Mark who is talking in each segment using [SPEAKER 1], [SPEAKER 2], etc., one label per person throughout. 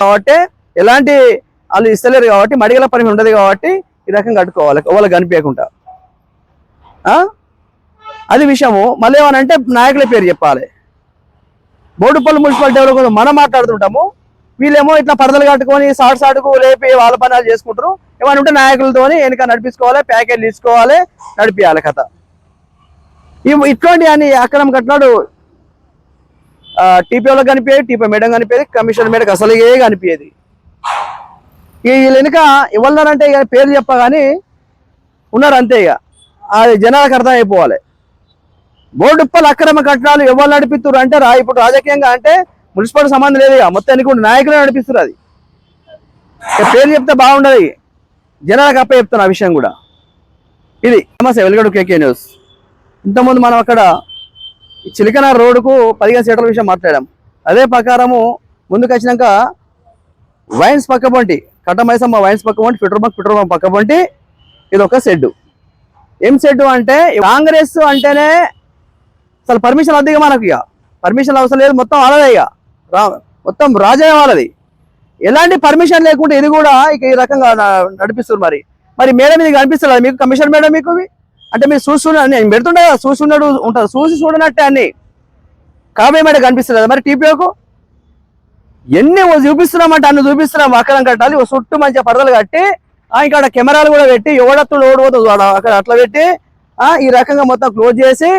[SPEAKER 1] కాబట్టి ఎలాంటి వాళ్ళు ఇస్తలేరు కాబట్టి మడిగల పని ఉండదు కాబట్టి ఈ రకంగా కట్టుకోవాలి వాళ్ళకి కనిపించకుండా. ఆ? అది విషయము. మళ్ళీ ఏమనంటే నాయకుల పేరు చెప్పాలి. బోడుపల్లి మున్సిపల్ డెవలప్మెంట్ మనం మాట్లాడుతుంటాము. వీళ్ళేమో ఇట్లా పరదలు కట్టుకొని సాడు సాడుకు లేపి వాళ్ళ పనులు చేసుకుంటారు. ఏమైనా ఉంటే నాయకులతోని వెనక నడిపించుకోవాలి ప్యాకేజ్ తీసుకోవాలి నడిపించాలి కథ. ఇవి ఇట్లాంటి అని అక్రమ కట్టినాడు టీపీఓలకు కనిపించేది టీపీ మేడం కనిపించేది కమిషన్ మేడకు అసలు కనిపించేది ఈ వెనుక ఇవ్వాలంటే ఇక పేరు చెప్పగాని ఉన్నారు అంతే ఇక. అది జనాలకు అర్థం అయిపోవాలి బోర్డుప్పలు అక్రమ కట్టడాలు ఎవరు నడిపిస్తారు అంటే రా ఇప్పుడు రాజకీయంగా అంటే మున్సిపల్ సంబంధం లేదు ఇక. మొత్తం ఎన్నికలు నాయకులు నడిపిస్తారు అది. పేరు చెప్తే బాగుండదు జనాలకు అప్ప చెప్తాను ఆ విషయం కూడా. ఇది నమస్తే వెలుగడు కేకే న్యూస్. ఇంతకుముందు మనం అక్కడ ఈ చిలికన రోడ్డుకు పదిహేను సీట్ల విషయం మాట్లాడాం. అదే ప్రకారము ముందుకు వచ్చినాక వైన్స్ పక్క పొంటి కట్టమైసమ్మ వైన్స్ పక్క పొంటి పెట్రోల్ బంక్ పెట్రోల్ బంక్ పక్క పొంటి ఇది ఒక షెడ్ ఏం షెడ్ అంటే కాంగ్రెస్ అంటేనే అసలు పర్మిషన్ వద్దు మనకు ఇక. పర్మిషన్ అవసరం లేదు మొత్తం వాళ్ళదే ఇక. రా మొత్తం రాజయ్య వాళ్ళది. ఎలాంటి పర్మిషన్ లేకుండా ఇది కూడా ఇక ఈ రకంగా న- నడిపిస్తారు మరి. మరి మేడం ఇది కనిపిస్తుంది మీకు కమిషన్ మేడం మీకు అంటే మీరు చూస్తున్నా నేను పెడుతుండే కదా చూస్తున్నాడు ఉంటారు చూసి చూడనట్టే అన్ని. కాబోయే కనిపిస్తుంది కనిపిస్తుంది మరి టీపీఓకు? ఎన్ని చూపిస్తున్నామంటే అన్ని చూపిస్తున్నాం. అక్కడ కట్టాలి చుట్టూ మంచిగా పరదలు కట్టి ఇక్కడ కెమెరాలు కూడా పెట్టి ఎవడత్తుడు ఓడిపోతుంది అక్కడ అట్లా పెట్టి ఈ రకంగా మొత్తం క్లోజ్ చేసి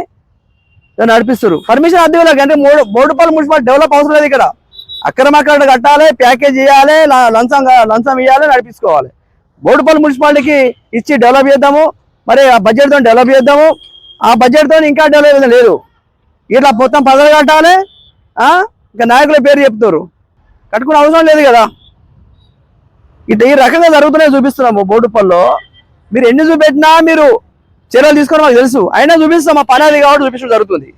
[SPEAKER 1] దాన్ని నడిపిస్తారు పర్మిషన్ అద్దె వీళ్ళకి అంటే మూడు బోర్డుపల్లి మున్సిపల్ డెవలప్ అవసరం లేదు ఇక్కడ. అక్రమ అక్కడ కట్టాలి ప్యాకేజ్ ఇవ్వాలి లంచం లంచం ఇవ్వాలి నడిపించుకోవాలి. బోర్డుపల్లి మున్సిపాలిటీకి ఇచ్చి డెవలప్ చేద్దాము. మరి ఆ బడ్జెట్తో డెవలప్ చేద్దాము. ఆ బడ్జెట్తో ఇంకా డెవలప్ లేదు. ఇట్లా మొత్తం పదలు కట్టాలి ఇంకా నాయకుల పేరు చెప్తారు. కట్టుకునే అవసరం లేదు కదా. ఇట్లా ఈ రకంగా జరుగుతున్నాయి చూపిస్తున్నాము బోర్డుపల్లో మీరు ఎన్ని చూపెట్టినా మీరు చర్యలు తీసుకోవడం మాకు తెలుసు. అయినా చూపిస్తాం మా పని అది కాబట్టి చూపించడం జరుగుతుంది.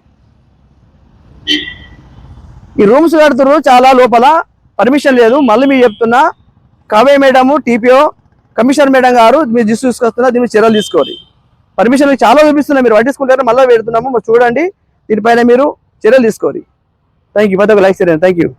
[SPEAKER 1] ఈ రూమ్స్ కడుతున్నారు చాలా లోపల. పర్మిషన్ లేదు. మళ్ళీ మీరు చెప్తున్నా. కావే madam TPO commissioner madam garu మీరు దిశ తీసుకొస్తున్నా దీని మీద చర్యలు తీసుకోవాలి. పర్మిషన్ చాలా చూపిస్తున్నాయి మీరు పట్టించుకుంటారు మళ్ళీ పెడుతున్నాము. చూడండి. దీనిపైన మీరు చర్యలు తీసుకోవాలి థ్యాంక్ యూ పెద్ద లైక్ చేయండి థ్యాంక్ యూ